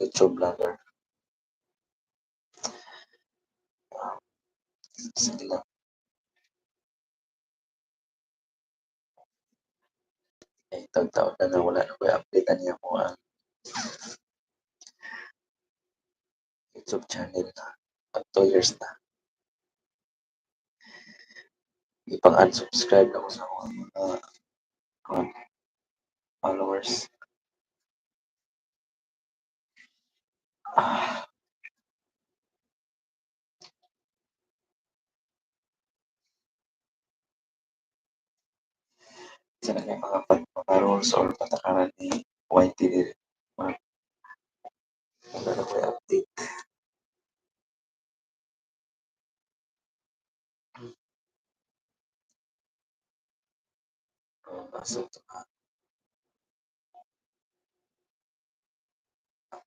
YouTube vlogger. Sige lang. Eh, taon-taon na na wala na ko update niya ko ang YouTube channel na. Pag 2 years na. Ipang unsubscribe ako sa mga uh, followers. Ah, isa na yung mga pag mga rules or patakaran ni YT dili. Mga wala na ko update. Oh, nasa ito na.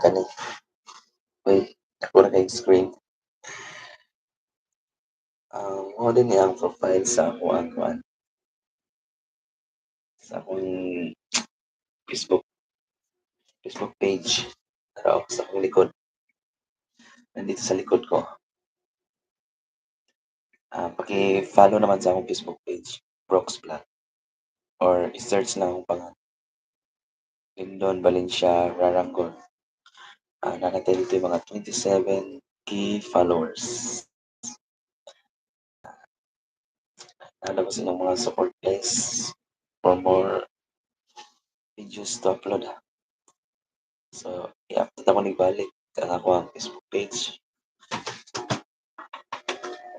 sa na. Kani. Uy, ako na kay screen. Um, mo din ang profile sa ako ang kuan. Sa akong Facebook Facebook page. Pero sa akong likod. Nandito sa likod ko. Ah, paki-follow naman sa akong Facebook page, Brooks Vlog. Or i-search lang akong pangalan. Lindon Valencia Raranggon. Ah, nakatay dito yung mga 27 key followers. Nalala ko sa inyong mga support guys for more videos to upload. ah. So, i-update ako ni balik ang ako ang Facebook page.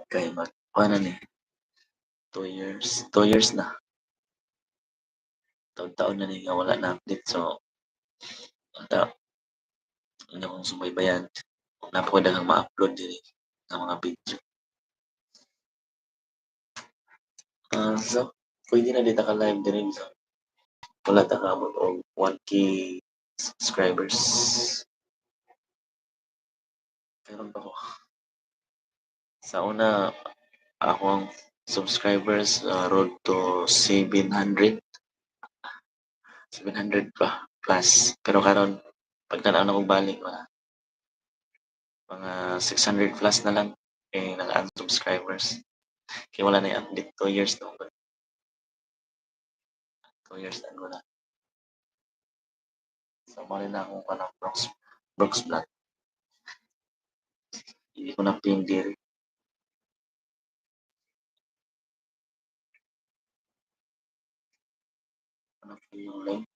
Kaya mag, ano ni, 2 years, 2 years na. Taon-taon na ni nga wala na update. So, ata, hindi akong sumaybayan. Napakadagang ma-upload din eh, ng mga video. Ah, so, pwede na dito ka live din rin. So, wala ta ka mo og 1k subscribers. Meron pa ko. Sa una, ako ang subscribers uh, road to 700. 700 pa plus. Pero karon pag tanaw na kong balik, wala. Mga 600 plus na lang eh naka-unsubscribers. Kaya wala na yung update. 2 years na ako. 2 years na wala. So, mali na akong kanang Brooks, Brooks Vlog. Hindi ko na ping. Ano yung link?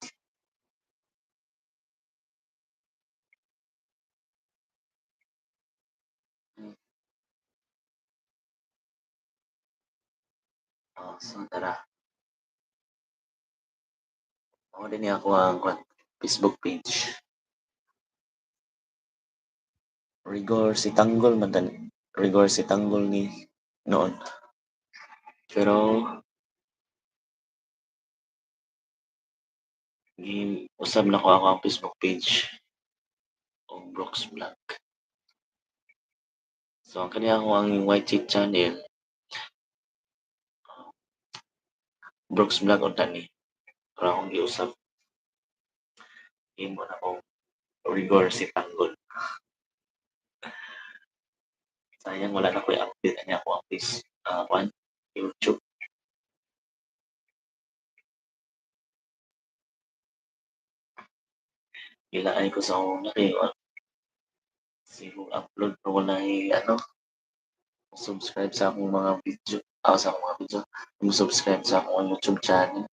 So tara. Ako din niya ako ang Facebook page. Rigor si Tanggol man tan Rigor si Tanggol ni noon. Pero gi usab na ko ako ang Facebook page o Brooks Vlog. So ang kaniya ko ang YT channel Brooks Vlog o tani. Pero akong giusap. Imo na ko Rigor si Tanggol. Sayang wala na ko i-update niya ako ang face uh, kwan, YouTube. Gilaan ko sa una kay wa siguro upload pero wala ano subscribe sa akong mga video someone, you subscribe someone, you subscribe channel.